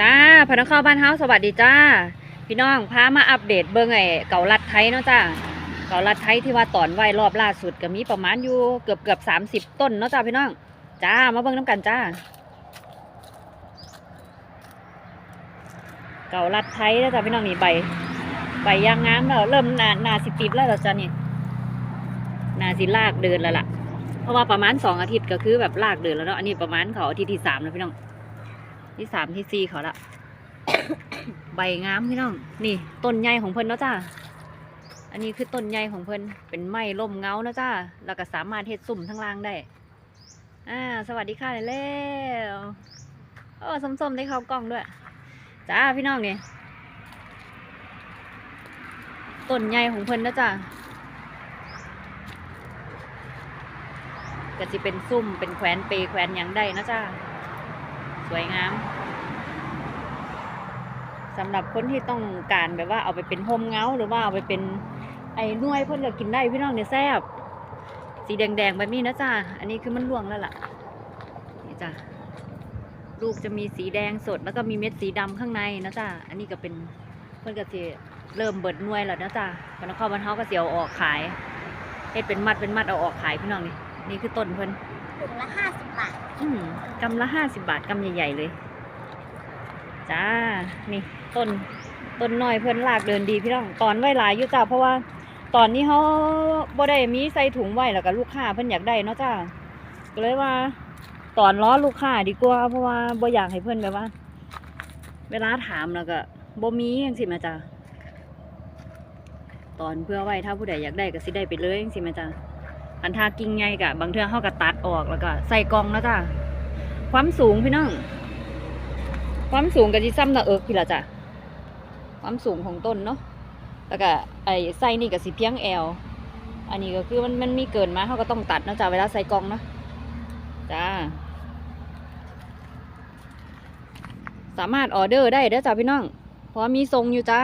จ้าพนักข้าบ้านเฮาสวัสดีจ้า พี่น้องพามาอัปเดตเบิ่งไอ้เก่าลัดไทยเนาะจ้าเก่าลัดไทยที่ว่าตอนไหวรอบล่าสุดก็มีประมาณอยู่เกือบเกือบสามสิบต้นเนาะจ้าพี่น้องจ้ามาเบิ่งน้ำกันจ้า เก่าลัดไทยแล้วจ้าพี่น้องนี่ใบใบยางงามแล้วเริ่มนานาสิติดแล้วจ้านี่นาสิลากเดินแล้วล่ะ เพราะว่าประมาณสองอาทิตย์ก็คือแบบลากเดินแล้วเนาะอันนี้ประมาณเขาอาทิตย์ที่สามแล้วพี่น้อง ที่สามที่สี่เขาละใบงามพี่น้อง นี่ต้นใหญ่ของเพิ่นเนาะจ้าอันนี้คือต้นใหญ่ของเพิ่นเป็นไม้ร่มเงาเนาะจ้าแล้วก็สามารถเฮ็ดสุ่มทั้งล่างได้ อ่า สวัสดีค่ะเร็วๆโอ้ส้มๆได้เข้ากล้องด้วย จ้าพี่น้องนี่ต้นใหญ่ของเพิ่นเนาะจ้าก็จะเป็นซุ่มเป็นแขวนเปแขวนหยังได้นะจ้า สวยงามสำหรับคนที่ต้องการแบบว่าเอาไปเป็นโฮมเงาหรือว่าเอาไปเป็นไอ้น่วยเพิ่อนก็กินได้พี่น้องเนี่ยแซ่บสีแดงๆแบบนี้นะจ้าอันนี้คือมันล่วงแล้วล่ะนี่จ้าลูกจะมีสีแดงสดแล้วก็มีเม็ดสีดำข้างในนะจ้าอันนี้ก็เป็นเพิ่อนก็จะเริ่มเบิดน่วยแล้วนะจ้าพนักข้าวบรรเทาก็เสียวออกขายเฮ็ดเป็นมัดเป็นมัดเอาออกขายพี่น้องนี่นี่คือต้นเพิ่อนถุงละห้าสิบบาท กำละห้าสิบบาทกำใหญ่ๆเลย จ้า นี่ต้นต้นน้อยเพื่อนลากเดินดีพี่น้องตอนไว้หลายอยู่จ้า เพราะว่า ตอนนี้เขาบ่ได้มีใส่ถุงไว้แล้วก็ลูกค้าเพิ่อนอยากได้เนาะจ้าก็เลยว่า ตอนล้อลูกค้าดีกว่า เพราะว่าบ่อยากให้เพิ่อนแบบว่า เวลาถามแล้วก็บ่มีจังซี่แม่จ้าตอนเพื่อไว้ถ้าผู้ใดอยากได้ก็สิได้ไปเลยจังซี่แม่จ้า อันทากิ่งใหญ่กะบางเทื่อเขาก็ตัดออกแล้วก็ ใส่กองแล้วจ้ะความสูงพี่น้องความสูงก็จิซ้ำหน้าเอิกพี่ละจ้ะความสูงของต้นเนาะแล้วก็ไอ้ไส้นี่ก็สิเพียงแอลอันนี้ก็คือมันมันมีเกินมาเขาก็ต้องตัดนะจ้ะเวลาใส่กองเนาะจ้าสามารถออเดอร์ได้เด้อจ้ะพี่น้อง เพราะมีทรงอยู่จ้า